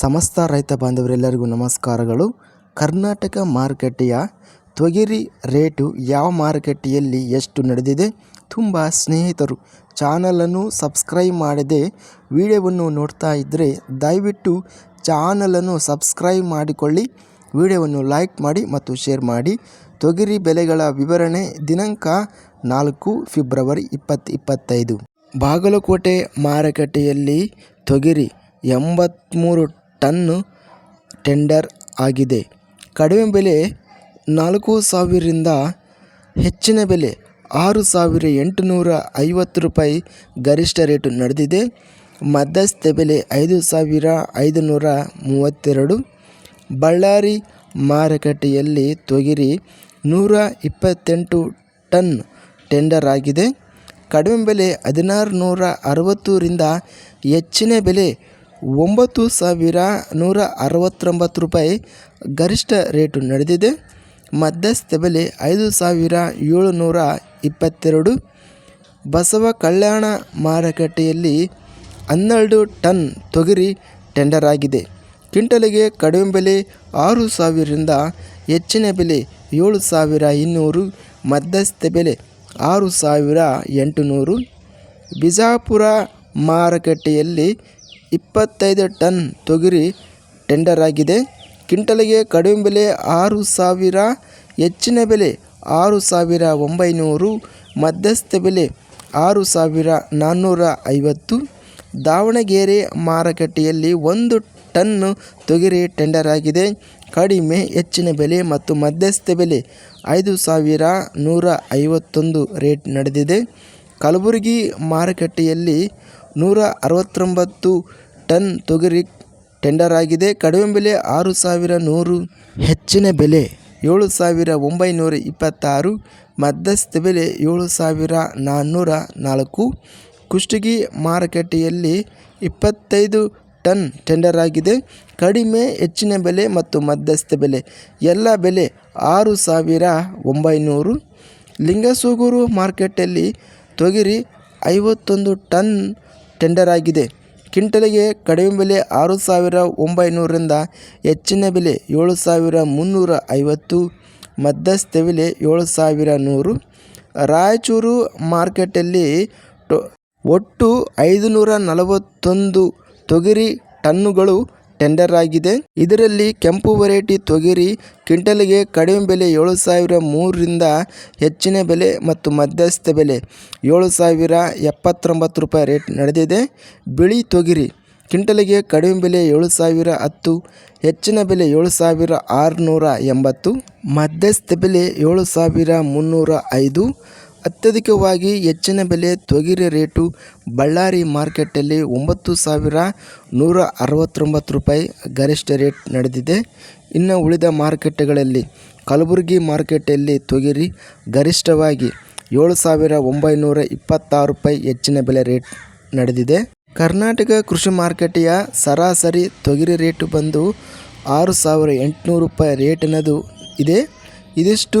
ಸಮಸ್ತ ರೈತ ಬಾಂಧವರೆಲ್ಲರಿಗೂ ನಮಸ್ಕಾರಗಳು. ಕರ್ನಾಟಕ ಮಾರುಕಟ್ಟೆಯ ತೊಗರಿ ರೇಟು ಯಾವ ಮಾರುಕಟ್ಟೆಯಲ್ಲಿ ಎಷ್ಟು ನಡೆದಿದೆ ತುಂಬ ಸ್ನೇಹಿತರು ಚಾನಲನ್ನು ಸಬ್ಸ್ಕ್ರೈಬ್ ಮಾಡದೆ ವಿಡಿಯೋವನ್ನು ನೋಡ್ತಾ ಇದ್ದರೆ ದಯವಿಟ್ಟು ಚಾನಲನ್ನು ಸಬ್ಸ್ಕ್ರೈಬ್ ಮಾಡಿಕೊಳ್ಳಿ, ವಿಡಿಯೋವನ್ನು ಲೈಕ್ ಮಾಡಿ ಮತ್ತು ಶೇರ್ ಮಾಡಿ. ತೊಗರಿ ಬೆಲೆಗಳ ವಿವರಣೆ ದಿನಾಂಕ ನಾಲ್ಕು ಫೆಬ್ರವರಿ ಇಪ್ಪತ್ತು ಇಪ್ಪತ್ತೈದು. ಬಾಗಲಕೋಟೆ ಮಾರುಕಟ್ಟೆಯಲ್ಲಿ ತೊಗರಿ ಎಂಬತ್ತ್ಮೂರು ಟನ್ನು ಟೆಂಡರ್ ಆಗಿದೆ. ಕಡಿಮೆ ಬೆಲೆ ನಾಲ್ಕು ಸಾವಿರದಿಂದ ಹೆಚ್ಚಿನ ಬೆಲೆ ಆರು ಸಾವಿರ ಎಂಟುನೂರ ಐವತ್ತು ರೂಪಾಯಿ ಗರಿಷ್ಠ ರೇಟು ನಡೆದಿದೆ. ಮಧ್ಯಸ್ಥ ಬೆಲೆ ಐದು ಸಾವಿರ ಐದು ನೂರ ಮೂವತ್ತೆರಡು. ಬಳ್ಳಾರಿ ಮಾರುಕಟ್ಟೆಯಲ್ಲಿ ತೊಗರಿ ನೂರ ಇಪ್ಪತ್ತೆಂಟು ಟನ್ ಟೆಂಡರ್ ಆಗಿದೆ. ಕಡಿಮೆ ಬೆಲೆ ಹದಿನಾರು ನೂರ ಅರವತ್ತರಿಂದ ಹೆಚ್ಚಿನ ಬೆಲೆ ಒಂಬತ್ತು ಸಾವಿರ ನೂರ ಅರವತ್ತೊಂಬತ್ತು ರೂಪಾಯಿ ಗರಿಷ್ಠ ರೇಟು ನಡೆದಿದೆ. ಮಧ್ಯಸ್ಥ ಬೆಲೆ ಐದು ಸಾವಿರ ಏಳುನೂರ ಇಪ್ಪತ್ತೆರಡು. ಬಸವ ಕಲ್ಯಾಣ ಮಾರುಕಟ್ಟೆಯಲ್ಲಿ ಹನ್ನೆರಡು ಟನ್ ತೊಗರಿ ಟೆಂಡರ್ ಆಗಿದೆ. ಕ್ವಿಂಟಲಿಗೆ ಕಡಿಮೆ ಬೆಲೆ ಆರು ಸಾವಿರದಿಂದ ಹೆಚ್ಚಿನ ಬೆಲೆ ಏಳು ಸಾವಿರ ಇನ್ನೂರು. ಮಧ್ಯಸ್ಥ ಬೆಲೆ ಆರು ಸಾವಿರ ಎಂಟುನೂರು. ಬಿಜಾಪುರ ಮಾರುಕಟ್ಟೆಯಲ್ಲಿ ಇಪ್ಪತ್ತೈದು ಟನ್ ತೊಗರಿ ಟೆಂಡರ್ ಆಗಿದೆ ಕ್ವಿಂಟಲ್ಗೆ ಕಡಿಮೆ ಬೆಲೆ ಆರು ಸಾವಿರ, ಹೆಚ್ಚಿನ ಬೆಲೆ ಆರು ಸಾವಿರ ಒಂಬೈನೂರು, ಮಧ್ಯಸ್ಥ ಬೆಲೆ ಆರು ಸಾವಿರ ನಾನ್ನೂರ ಐವತ್ತು. ದಾವಣಗೆರೆ ಮಾರುಕಟ್ಟೆಯಲ್ಲಿ ಒಂದು ಟನ್ನು ತೊಗರಿ ಟೆಂಡರ್ ಆಗಿದೆ ಕಡಿಮೆ, ಹೆಚ್ಚಿನ ಬೆಲೆ ಮತ್ತು ಮಧ್ಯಸ್ಥ ಬೆಲೆ ಐದು ಸಾವಿರ ನೂರ ಐವತ್ತೊಂದು ರೇಟ್ ನಡೆದಿದೆ. ಕಲಬುರಗಿ ಮಾರುಕಟ್ಟೆಯಲ್ಲಿ ನೂರ ಅರವತ್ತೊಂಬತ್ತು ಟನ್ ತೊಗರಿ ಟೆಂಡರ್ ಆಗಿದೆ ಕಡಿಮೆ ಬೆಲೆ ಆರು ಸಾವಿರ ನೂರು, ಹೆಚ್ಚಿನ ಬೆಲೆ ಏಳು ಸಾವಿರ ಒಂಬೈನೂರ ಇಪ್ಪತ್ತಾರು, ಮಧ್ಯಸ್ಥ ಬೆಲೆ ಏಳು ಸಾವಿರ ನಾನ್ನೂರ ನಾಲ್ಕು. ಕುಷ್ಟಗಿ ಮಾರುಕಟ್ಟೆಯಲ್ಲಿ ಇಪ್ಪತ್ತೈದು ಟನ್ ಟೆಂಡರ್ ಆಗಿದೆ ಕಡಿಮೆ, ಹೆಚ್ಚಿನ ಬೆಲೆ ಮತ್ತು ಮಧ್ಯಸ್ಥ ಬೆಲೆ. ಎಲ್ಲ ಬೆಲೆ ಆರು ಸಾವಿರ ಒಂಬೈನೂರು. ಲಿಂಗಸೂಗೂರು ಮಾರ್ಕೆಟಲ್ಲಿ ತೊಗರಿ ಐವತ್ತೊಂದು ಟನ್ ಟೆಂಡರ್ ಆಗಿದೆ. ಕಿಂಟಲಿಗೆ ಕಡಿಮೆ ಬೆಲೆ ಆರು ಸಾವಿರ ಒಂಬೈನೂರರಿಂದ ಹೆಚ್ಚಿನ ಬೆಲೆ ಏಳು ಸಾವಿರ ಮುನ್ನೂರ ಐವತ್ತು, ಮಧ್ಯಸ್ಥ ಬೆಲೆ ಏಳು ಸಾವಿರ ನೂರು. ರಾಯಚೂರು ಮಾರ್ಕೆಟಲ್ಲಿ ಟೊ, ಒಟ್ಟು ಐದುನೂರ ನಲವತ್ತೊಂದು ತೊಗರಿ ಟನ್ನುಗಳು ಟೆಂಡರ್ ಆಗಿದೆ ಇದರಲ್ಲಿ ಕೆಂಪು ವೆರೈಟಿ ತೊಗರಿ, ಕ್ವಿಂಟಲ್ಗೆ ಕಡಿಮೆ ಬೆಲೆ ಏಳು ಸಾವಿರ ಮೂರರಿಂದ ಹೆಚ್ಚಿನ ಬೆಲೆ ಮತ್ತು ಮಧ್ಯಸ್ಥ ಬೆಲೆ ಏಳು ಸಾವಿರ ಎಪ್ಪತ್ತೊಂಬತ್ತು ರೂಪಾಯಿ ರೇಟ್ ನಡೆದಿದೆ. ಬಿಳಿ ತೊಗರಿ, ಕ್ವಿಂಟಲ್ಗೆ ಕಡಿಮೆ ಬೆಲೆ ಏಳು ಸಾವಿರ ಹತ್ತು ಹೆಚ್ಚಿನ ಬೆಲೆ ಏಳು ಸಾವಿರ ಆರುನೂರ ಎಂಬತ್ತು ಮಧ್ಯಸ್ಥ ಬೆಲೆ ಏಳು ಸಾವಿರ ಮುನ್ನೂರ ಐದು ಅತ್ಯಧಿಕವಾಗಿ ಹೆಚ್ಚಿನ ಬೆಲೆ ತೊಗರಿ ರೇಟು ಬಳ್ಳಾರಿ ಮಾರ್ಕೆಟಲ್ಲಿ ಒಂಬತ್ತು ಸಾವಿರ ನೂರ ಅರವತ್ತೊಂಬತ್ತು ರೂಪಾಯಿ ಗರಿಷ್ಠ ರೇಟ್ ನಡೆದಿದೆ. ಇನ್ನು ಉಳಿದ ಮಾರ್ಕೆಟ್ಗಳಲ್ಲಿ ಕಲಬುರಗಿ ಮಾರ್ಕೆಟಲ್ಲಿ ತೊಗರಿ ಗರಿಷ್ಠವಾಗಿ ಏಳು ಸಾವಿರ ಒಂಬೈನೂರ ಇಪ್ಪತ್ತಾರು ರೂಪಾಯಿ ಹೆಚ್ಚಿನ ಬೆಲೆ ರೇಟ್ ನಡೆದಿದೆ. ಕರ್ನಾಟಕ ಕೃಷಿ ಮಾರುಕಟ್ಟೆಯ ಸರಾಸರಿ ತೊಗರಿ ರೇಟು ಬಂದು ಆರು ಸಾವಿರ ಎಂಟುನೂರು ರೂಪಾಯಿ ರೇಟಿನದು ಇದೆ. ಇದಿಷ್ಟು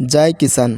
ಜೈ ಕಿಸಾನ್